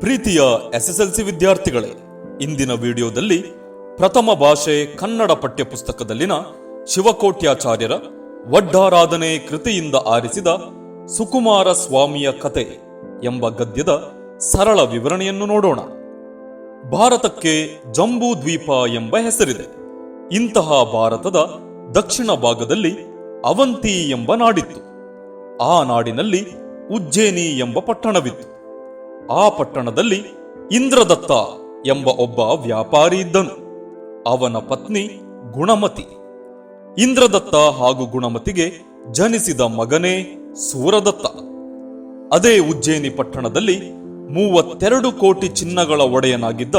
ಪ್ರೀತಿಯ ಎಸ್ಎಸ್ಎಲ್ಸಿ ವಿದ್ಯಾರ್ಥಿಗಳೇ, ಇಂದಿನ ವಿಡಿಯೋದಲ್ಲಿ ಪ್ರಥಮ ಭಾಷೆ ಕನ್ನಡ ಪಠ್ಯಪುಸ್ತಕದಲ್ಲಿನ ಶಿವಕೋಟ್ಯಾಚಾರ್ಯರ ವಡ್ಡಾರಾಧನೆ ಕೃತಿಯಿಂದ ಆರಿಸಿದ ಸುಕುಮಾರ ಸ್ವಾಮಿಯ ಕತೆ ಎಂಬ ಗದ್ಯದ ಸರಳ ವಿವರಣೆಯನ್ನು ನೋಡೋಣ. ಭಾರತಕ್ಕೆ ಜಂಬೂ ದ್ವೀಪ ಎಂಬ ಹೆಸರಿದೆ. ಇಂತಹ ಭಾರತದ ದಕ್ಷಿಣ ಭಾಗದಲ್ಲಿ ಅವಂತಿ ಎಂಬ ನಾಡಿತ್ತು. ಆ ನಾಡಿನಲ್ಲಿ ಉಜ್ಜೇನಿ ಎಂಬ ಪಟ್ಟಣವಿತ್ತು. ಆ ಪಟ್ಟಣದಲ್ಲಿ ಇಂದ್ರದತ್ತ ಎಂಬ ಒಬ್ಬ ವ್ಯಾಪಾರಿ ಇದ್ದನು. ಅವನ ಪತ್ನಿ ಗುಣಮತಿ. ಇಂದ್ರದತ್ತ ಹಾಗೂ ಗುಣಮತಿಗೆ ಜನಿಸಿದ ಮಗನೇ ಸೂರದತ್ತ. ಅದೇ ಉಜ್ಜೇನಿ ಪಟ್ಟಣದಲ್ಲಿ ಮೂವತ್ತೆರಡು ಕೋಟಿ ಚಿನ್ನಗಳ ಒಡೆಯನಾಗಿದ್ದ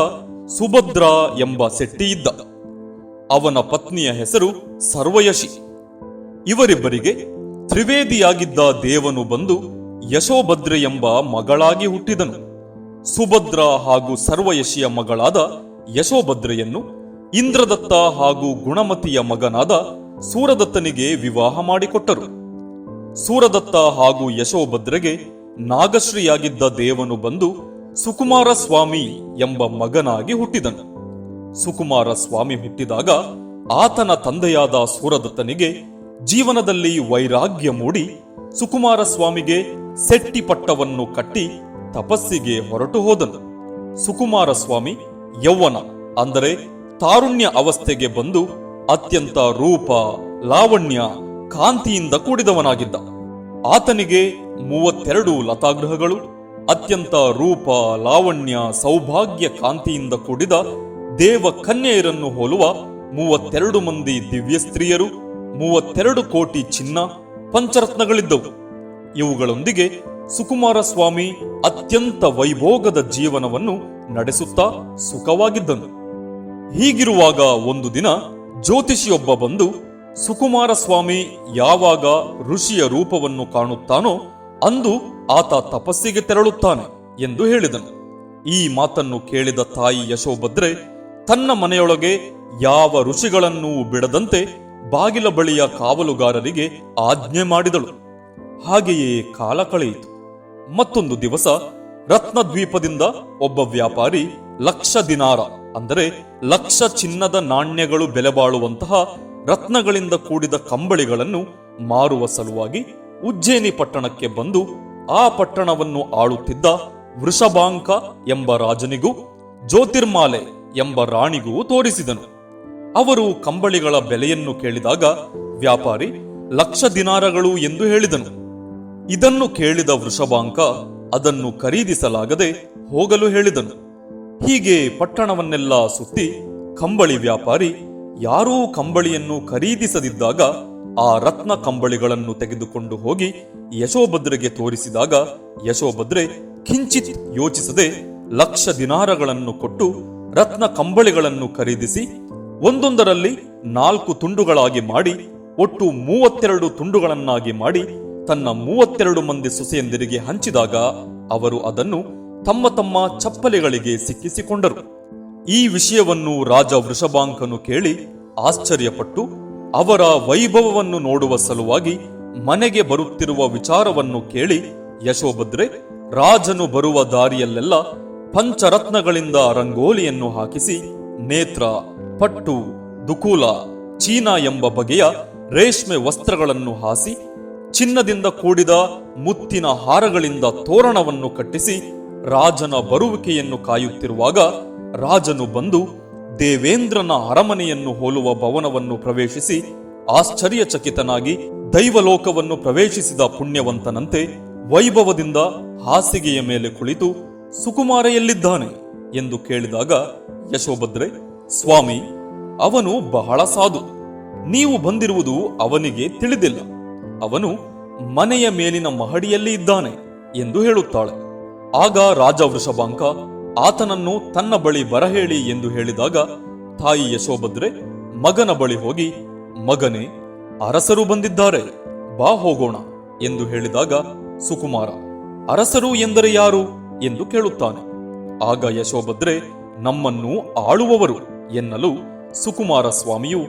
ಸುಭದ್ರ ಎಂಬ ಸೆಟ್ಟಿ ಇದ್ದ. ಅವನ ಪತ್ನಿಯ ಹೆಸರು ಸರ್ವಯಶಿ. ಇವರಿಬ್ಬರಿಗೆ ತ್ರಿವೇದಿಯಾಗಿದ್ದ ದೇವನು ಬಂದು ಯಶೋಭದ್ರೆ ಎಂಬ ಮಗಳಾಗಿ ಹುಟ್ಟಿದನು. ಸುಭದ್ರ ಹಾಗೂ ಸರ್ವಯಶಿಯ ಮಗಳಾದ ಯಶೋಭದ್ರೆಯನ್ನು ಇಂದ್ರದತ್ತ ಹಾಗೂ ಗುಣಮತಿಯ ಮಗನಾದ ಸೂರದತ್ತನಿಗೆ ವಿವಾಹ ಮಾಡಿಕೊಟ್ಟರು. ಸೂರದತ್ತ ಹಾಗೂ ಯಶೋಭದ್ರೆಗೆ ನಾಗಶ್ರೀಯಾಗಿದ್ದ ದೇವನು ಬಂದು ಸುಕುಮಾರ ಸ್ವಾಮಿ ಎಂಬ ಮಗನಾಗಿ ಹುಟ್ಟಿದನು. ಸುಕುಮಾರ ಸ್ವಾಮಿ ಹುಟ್ಟಿದಾಗ ಆತನ ತಂದೆಯಾದ ಸೂರದತ್ತನಿಗೆ ಜೀವನದಲ್ಲಿ ವೈರಾಗ್ಯ ಮೂಡಿ ಸುಕುಮಾರ ಸ್ವಾಮಿಗೆ ಸೆಟ್ಟಿ ಪಟ್ಟವನ್ನು ಕಟ್ಟಿ ತಪಸ್ಸಿಗೆ ಹೊರಟು ಹೋದನು. ಸುಕುಮಾರ ಸ್ವಾಮಿ, ಯೌವನ, ಅಂದರೆ ತಾರುಣ್ಯ ಅವಸ್ಥೆಗೆ ಬಂದು ಅತ್ಯಂತ ರೂಪ, ಲಾವಣ್ಯ, ಕಾಂತಿಯಿಂದ ಕೂಡಿದವನಾಗಿದ್ದ. ಆತನಿಗೆ ಮೂವತ್ತೆರಡು ಲತಾಗೃಹಗಳು, ಅತ್ಯಂತ ರೂಪ, ಲಾವಣ್ಯ, ಸೌಭಾಗ್ಯ ಕಾಂತಿಯಿಂದ ಕೂಡಿದ ದೇವ ಕನ್ಯೆಯರನ್ನು ಹೋಲುವ ಮೂವತ್ತೆರಡು ಮಂದಿ ದಿವ್ಯ ಸ್ತ್ರೀಯರು ಮೂವತ್ತೆರಡು ಕೋಟಿ ಚಿನ್ನ ಪಂಚರತ್ನಗಳಿದ್ದವು. ಇವುಗಳೊಂದಿಗೆ ಸುಕುಮಾರ ಸ್ವಾಮಿ ಅತ್ಯಂತ ವೈಭೋಗದ ಜೀವನವನ್ನು ನಡೆಸುತ್ತಾ ಸುಖವಾಗಿದ್ದನು. ಹೀಗಿರುವಾಗ ಒಂದು ದಿನ ಜ್ಯೋತಿಷಿಯೊಬ್ಬ ಬಂದು, ಸುಕುಮಾರ ಸ್ವಾಮಿ ಯಾವಾಗ ಋಷಿಯ ರೂಪವನ್ನು ಕಾಣುತ್ತಾನೋ ಅಂದು ಆತ ತಪಸ್ಸಿಗೆ ತೆರಳುತ್ತಾನೆ ಎಂದು ಹೇಳಿದನು. ಈ ಮಾತನ್ನು ಕೇಳಿದ ತಾಯಿ ಯಶೋಭದ್ರೆ, ತನ್ನ ಮನೆಯೊಳಗೆ ಯಾವ ಋಷಿಗಳನ್ನೂ ಬಿಡದಂತೆ ಬಾಗಿಲ ಬಳಿಯ ಕಾವಲುಗಾರರಿಗೆ ಆಜ್ಞೆ ಮಾಡಿದಳು. ಹಾಗೆಯೇ ಕಾಲ ಕಳೆಯಿತು. ಮತ್ತೊಂದು ದಿವಸ ರತ್ನದ್ವೀಪದಿಂದ ಒಬ್ಬ ವ್ಯಾಪಾರಿ ಲಕ್ಷ ದಿನಾರ, ಅಂದರೆ ಲಕ್ಷ ಚಿನ್ನದ ನಾಣ್ಯಗಳು ಬೆಲೆ ಬಾಳುವಂತಹ ರತ್ನಗಳಿಂದ ಕೂಡಿದ ಕಂಬಳಿಗಳನ್ನು ಮಾರುವ ಸಲುವಾಗಿ ಉಜ್ಜೇನಿ ಪಟ್ಟಣಕ್ಕೆ ಬಂದು ಆ ಪಟ್ಟಣವನ್ನು ಆಳುತ್ತಿದ್ದ ವೃಷಭಾಂಕ ಎಂಬ ರಾಜನಿಗೂ ಜ್ಯೋತಿರ್ಮಾಲೆ ಎಂಬ ರಾಣಿಗೂ ತೋರಿಸಿದನು. ಅವರು ಕಂಬಳಿಗಳ ಬೆಲೆಯನ್ನು ಕೇಳಿದಾಗ ವ್ಯಾಪಾರಿ ಲಕ್ಷ ದಿನಾರಗಳು ಎಂದು ಹೇಳಿದನು. ಇದನ್ನು ಕೇಳಿದ ವೃಷಭಾಂಕ ಅದನ್ನು ಖರೀದಿಸಲಾಗದೆ ಹೋಗಲು ಹೇಳಿದನು. ಹೀಗೆ ಪಟ್ಟಣವನ್ನೆಲ್ಲ ಸುತ್ತಿ ಕಂಬಳಿ ವ್ಯಾಪಾರಿ ಯಾರೂ ಕಂಬಳಿಯನ್ನು ಖರೀದಿಸದಿದ್ದಾಗ ಆ ರತ್ನ ಕಂಬಳಿಗಳನ್ನು ತೆಗೆದುಕೊಂಡು ಹೋಗಿ ಯಶೋಭದ್ರೆಗೆ ತೋರಿಸಿದಾಗ ಯಶೋಭದ್ರೆ ಕಿಂಚಿತ್ ಯೋಚಿಸದೆ ಲಕ್ಷ ದಿನಾರಗಳನ್ನು ಕೊಟ್ಟು ರತ್ನ ಕಂಬಳಿಗಳನ್ನು ಖರೀದಿಸಿ ಒಂದೊಂದರಲ್ಲಿ ನಾಲ್ಕು ತುಂಡುಗಳಾಗಿ ಮಾಡಿ, ಒಟ್ಟು ಮೂವತ್ತೆರಡು ತುಂಡುಗಳನ್ನಾಗಿ ಮಾಡಿ ತನ್ನ ಮೂವತ್ತೆರಡು ಮಂದಿ ಸೊಸೆಯಂದಿರಿಗೆ ಹಂಚಿದಾಗ ಅವರು ಅದನ್ನು ತಮ್ಮ ತಮ್ಮ ಚಪ್ಪಲೆಗಳಿಗೆ ಸಿಕ್ಕಿಸಿಕೊಂಡರು. ಈ ವಿಷಯವನ್ನು ರಾಜ ವೃಷಭಾಂಕನು ಕೇಳಿ ಆಶ್ಚರ್ಯಪಟ್ಟು ಅವರ ವೈಭವವನ್ನು ನೋಡುವ ಸಲುವಾಗಿ ಮನೆಗೆ ಬರುತ್ತಿರುವ ವಿಚಾರವನ್ನು ಕೇಳಿ, ಯಶೋಭದ್ರೆ, ರಾಜನು ಬರುವ ದಾರಿಯಲ್ಲೆಲ್ಲ ಪಂಚರತ್ನಗಳಿಂದ ರಂಗೋಲಿಯನ್ನು ಹಾಕಿಸಿ ನೇತ್ರ, ಪಟ್ಟು, ದುಕೂಲ, ಚೀನಾ ಎಂಬ ಬಗೆಯ ರೇಷ್ಮೆ ವಸ್ತ್ರಗಳನ್ನು ಹಾಸಿ ಚಿನ್ನದಿಂದ ಕೂಡಿದ ಮುತ್ತಿನ ಹಾರಗಳಿಂದ ತೋರಣವನ್ನು ಕಟ್ಟಿಸಿ ರಾಜನ ಬರುವಿಕೆಯನ್ನು ಕಾಯುತ್ತಿರುವಾಗ ರಾಜನು ಬಂದು ದೇವೇಂದ್ರನ ಅರಮನೆಯನ್ನು ಹೋಲುವ ಭವನವನ್ನು ಪ್ರವೇಶಿಸಿ ಆಶ್ಚರ್ಯಚಕಿತನಾಗಿ ದೈವಲೋಕವನ್ನು ಪ್ರವೇಶಿಸಿದ ಪುಣ್ಯವಂತನಂತೆ ವೈಭವದಿಂದ ಹಾಸಿಗೆಯ ಮೇಲೆ ಕುಳಿತು ಸುಕುಮಾರ ಎಲ್ಲಿದ್ದಾನೆ ಎಂದು ಕೇಳಿದಾಗ, ಯಶೋಭದ್ರೆ, ಸ್ವಾಮಿ, ಅವನು ಬಹಳ ಸಾಧು. ನೀವು ಬಂದಿರುವುದು ಅವನಿಗೆ ತಿಳಿದಿಲ್ಲ. ಅವನು ಮನೆಯ ಮೇಲಿನ ಮಹಡಿಯಲ್ಲಿ ಇದ್ದಾನೆ ಎಂದು ಹೇಳುತ್ತಾಳೆ. ಆಗ ರಾಜ ವೃಷಭಾಂಕ ಆತನನ್ನು ತನ್ನ ಬಳಿ ಬರಹೇಳಿ ಎಂದು ಹೇಳಿದಾಗ, ತಾಯಿ ಯಶೋಭದ್ರೆ ಮಗನ ಬಳಿ ಹೋಗಿ, ಮಗನೇ, ಅರಸರು ಬಂದಿದ್ದಾರೆ, ಬಾ ಹೋಗೋಣ ಎಂದು ಹೇಳಿದಾಗ, ಸುಕುಮಾರ, ಅರಸರು ಎಂದರೆ ಯಾರು ಎಂದು ಕೇಳುತ್ತಾನೆ. ಆಗ ಯಶೋಭದ್ರೆ, ನಮ್ಮನ್ನು ಆಳುವವರು ಎನ್ನಲು ಸುಕುಮಾರ ಸ್ವಾಮಿಯು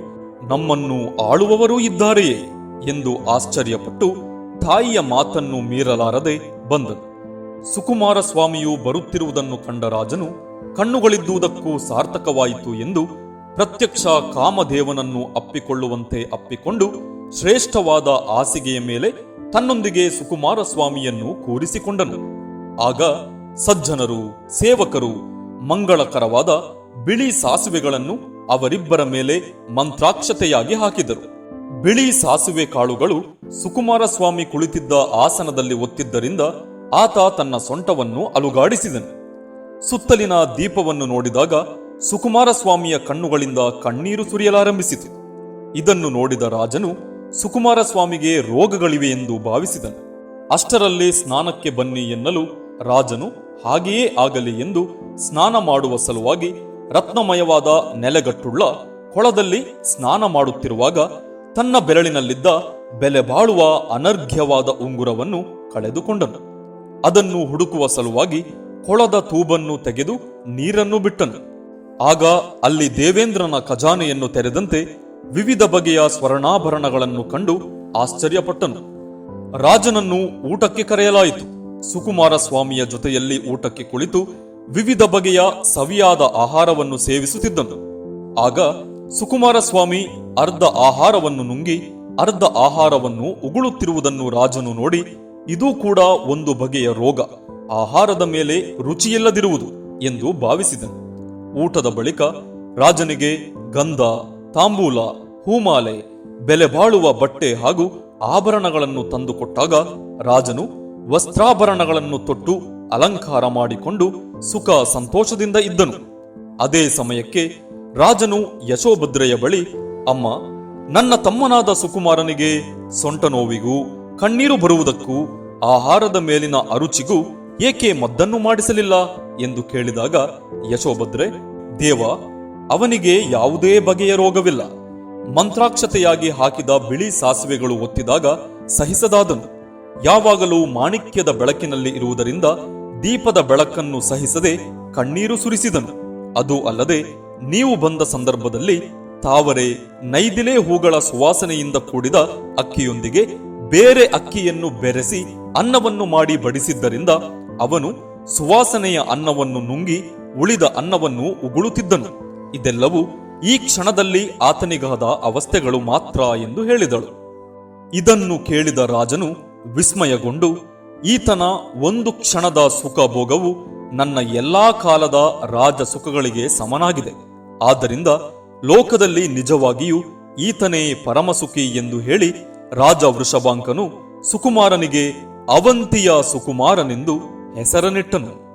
ನಮ್ಮನ್ನು ಆಳುವವರೂ ಇದ್ದಾರೆಯೇ? ಎಂದು ಆಶ್ಚರ್ಯಪಟ್ಟು ತಾಯಿಯ ಮಾತನ್ನು ಮೀರಲಾರದೆ ಬಂದನು. ಸುಕುಮಾರ ಸ್ವಾಮಿಯು ಬರುತ್ತಿರುವುದನ್ನು ಕಂಡ ರಾಜನು ಕಣ್ಣುಗಳಿದ್ದುದಕ್ಕೂ ಸಾರ್ಥಕವಾಯಿತು ಎಂದು ಪ್ರತ್ಯಕ್ಷ ಕಾಮದೇವನನ್ನು ಅಪ್ಪಿಕೊಳ್ಳುವಂತೆ ಅಪ್ಪಿಕೊಂಡು ಶ್ರೇಷ್ಠವಾದ ಹಾಸಿಗೆಯ ಮೇಲೆ ತನ್ನೊಂದಿಗೆ ಸುಕುಮಾರ ಸ್ವಾಮಿಯನ್ನು ಕೂರಿಸಿಕೊಂಡನು. ಆಗ ಸಜ್ಜನರು, ಸೇವಕರು, ಮಂಗಳಕರವಾದ ಬಿಳಿ ಸಾಸುವೆಗಳನ್ನು ಅವರಿಬ್ಬರ ಮೇಲೆ ಮಂತ್ರಾಕ್ಷತೆಯಾಗಿ ಹಾಕಿದರು. ಬಿಳಿ ಸಾಸುವೆ ಕಾಳುಗಳು ಸುಕುಮಾರಸ್ವಾಮಿ ಕುಳಿತಿದ್ದ ಆಸನದಲ್ಲಿ ಒತ್ತಿದ್ದರಿಂದ ಆತ ತನ್ನ ಸೊಂಟವನ್ನು ಅಲುಗಾಡಿಸಿದನು. ಸುತ್ತಲಿನ ದೀಪವನ್ನು ನೋಡಿದಾಗ ಸುಕುಮಾರಸ್ವಾಮಿಯ ಕಣ್ಣುಗಳಿಂದ ಕಣ್ಣೀರು ಸುರಿಯಲಾರಂಭಿಸಿತು. ಇದನ್ನು ನೋಡಿದ ರಾಜನು ಸುಕುಮಾರಸ್ವಾಮಿಗೆ ರೋಗಗಳಿವೆ ಎಂದು ಭಾವಿಸಿದನು. ಅಷ್ಟರಲ್ಲಿ ಸ್ನಾನಕ್ಕೆ ಬನ್ನಿ ಎನ್ನಲು ರಾಜನು ಹಾಗೆಯೇ ಆಗಲಿ ಎಂದು ಸ್ನಾನ ಮಾಡುವ ಸಲುವಾಗಿ ರತ್ನಮಯವಾದ ನೆಲೆಗಟ್ಟುಳ್ಳ ಕೊಳದಲ್ಲಿ ಸ್ನಾನ ಮಾಡುತ್ತಿರುವಾಗ ತನ್ನ ಬೆರಳಿನಲ್ಲಿದ್ದ ಬೆಲೆ ಬಾಳುವ ಅನರ್ಘ್ಯವಾದ ಉಂಗುರವನ್ನು ಕಳೆದುಕೊಂಡನು. ಅದನ್ನು ಹುಡುಕುವ ಸಲುವಾಗಿ ಕೊಳದ ತೂಬನ್ನು ತೆಗೆದು ನೀರನ್ನು ಬಿಟ್ಟನು. ಆಗ ಅಲ್ಲಿ ದೇವೇಂದ್ರನ ಖಜಾನೆಯನ್ನು ತೆರೆದಂತೆ ವಿವಿಧ ಬಗೆಯ ಸ್ವರ್ಣಾಭರಣಗಳನ್ನು ಕಂಡು ಆಶ್ಚರ್ಯಪಟ್ಟನು. ರಾಜನನ್ನು ಊಟಕ್ಕೆ ಕರೆಯಲಾಯಿತು. ಸುಕುಮಾರ ಸ್ವಾಮಿಯ ಜೊತೆಯಲ್ಲಿ ಊಟಕ್ಕೆ ಕುಳಿತು ವಿವಿಧ ಬಗೆಯ ಸವಿಯಾದ ಆಹಾರವನ್ನು ಸೇವಿಸುತ್ತಿದ್ದನು. ಆಗ ಸುಕುಮಾರ ಸ್ವಾಮಿ ಅರ್ಧ ಆಹಾರವನ್ನು ನುಂಗಿ ಅರ್ಧ ಆಹಾರವನ್ನು ಉಗುಳುತ್ತಿರುವುದನ್ನು ರಾಜನು ನೋಡಿ, ಇದೂ ಕೂಡ ಒಂದು ಬಗೆಯ ರೋಗ. ಆಹಾರದ ಮೇಲೆ ರುಚಿಯಿಲ್ಲದಿರುವುದು ಎಂದು ಭಾವಿಸಿದನು. ಊಟದ ಬಳಿಕ ರಾಜನಿಗೆ ಗಂಧ, ತಾಂಬೂಲ, ಹೂಮಾಲೆ, ಬೆಲೆ ಬಾಳುವ ಬಟ್ಟೆ ಹಾಗೂ ಆಭರಣಗಳನ್ನು ತಂದುಕೊಟ್ಟಾಗ ರಾಜನು ವಸ್ತ್ರಾಭರಣಗಳನ್ನು ತೊಟ್ಟು ಅಲಂಕಾರ ಮಾಡಿಕೊಂಡು ಸುಖ ಸಂತೋಷದಿಂದ ಇದ್ದನು. ಅದೇ ಸಮಯಕ್ಕೆ ರಾಜನು ಯಶೋಭದ್ರೆಯ ಬಳಿ, ಅಮ್ಮ, ನನ್ನ ತಮ್ಮನಾದ ಸುಕುಮಾರನಿಗೆ ಸೊಂಟ ನೋವಿಗೂ ಕಣ್ಣೀರು ಬರುವುದಕ್ಕೂ ಆಹಾರದ ಮೇಲಿನ ಅರುಚಿಗೂ ಏಕೆ ಮದ್ದನ್ನು ಮಾಡಿಸಲಿಲ್ಲ ಎಂದು ಕೇಳಿದಾಗ ಯಶೋಭದ್ರೆ, ದೇವ, ಅವನಿಗೆ ಯಾವುದೇ ಬಗೆಯ ರೋಗವಿಲ್ಲ. ಮಂತ್ರಾಕ್ಷತೆಯಾಗಿ ಹಾಕಿದ ಬಿಳಿ ಸಾಸಿವೆಗಳು ಒತ್ತಿದಾಗ ಸಹಿಸದಾದನು. ಯಾವಾಗಲೂ ಮಾಣಿಕ್ಯದ ಬೆಳಕಿನಲ್ಲಿ ಇರುವುದರಿಂದ ದೀಪದ ಬೆಳಕನ್ನು ಸಹಿಸದೆ ಕಣ್ಣೀರು ಸುರಿಸಿದನು. ಅದು ಅಲ್ಲದೆ ನೀವು ಬಂದ ಸಂದರ್ಭದಲ್ಲಿ ತಾವರೆ ನೈದಿಲೆ ಹೂಗಳ ಸುವಾಸನೆಯಿಂದ ಕೂಡಿದ ಅಕ್ಕಿಯೊಂದಿಗೆ ಬೇರೆ ಅಕ್ಕಿಯನ್ನು ಬೆರೆಸಿ ಅನ್ನವನ್ನು ಮಾಡಿ ಬಡಿಸಿದ್ದರಿಂದ ಅವನು ಸುವಾಸನೆಯ ಅನ್ನವನ್ನು ನುಂಗಿ ಉಳಿದ ಅನ್ನವನ್ನು ಉಗುಳುತ್ತಿದ್ದನು. ಇದೆಲ್ಲವೂ ಈ ಕ್ಷಣದಲ್ಲಿ ಆತನಿಗಾದ ಅವಸ್ಥೆಗಳು ಮಾತ್ರ ಎಂದು ಹೇಳಿದಳು. ಇದನ್ನು ಕೇಳಿದ ರಾಜನು ವಿಸ್ಮಯಗೊಂಡು, ಈತನ ಒಂದು ಕ್ಷಣದ ಸುಖಭೋಗವು ನನ್ನ ಎಲ್ಲಾ ಕಾಲದ ರಾಜ ಸುಖಗಳಿಗೆ ಸಮನಾಗಿದೆ. ಆದ್ದರಿಂದ ಲೋಕದಲ್ಲಿ ನಿಜವಾಗಿಯೂ ಈತನೇ ಪರಮಸುಖಿ ಎಂದು ಹೇಳಿ ರಾಜ ವೃಷಭಾಂಕನು ಸುಕುಮಾರನಿಗೆ ಅವಂತಿಯ ಸುಕುಮಾರನೆಂದು ಹೆಸರನಿಟ್ಟನು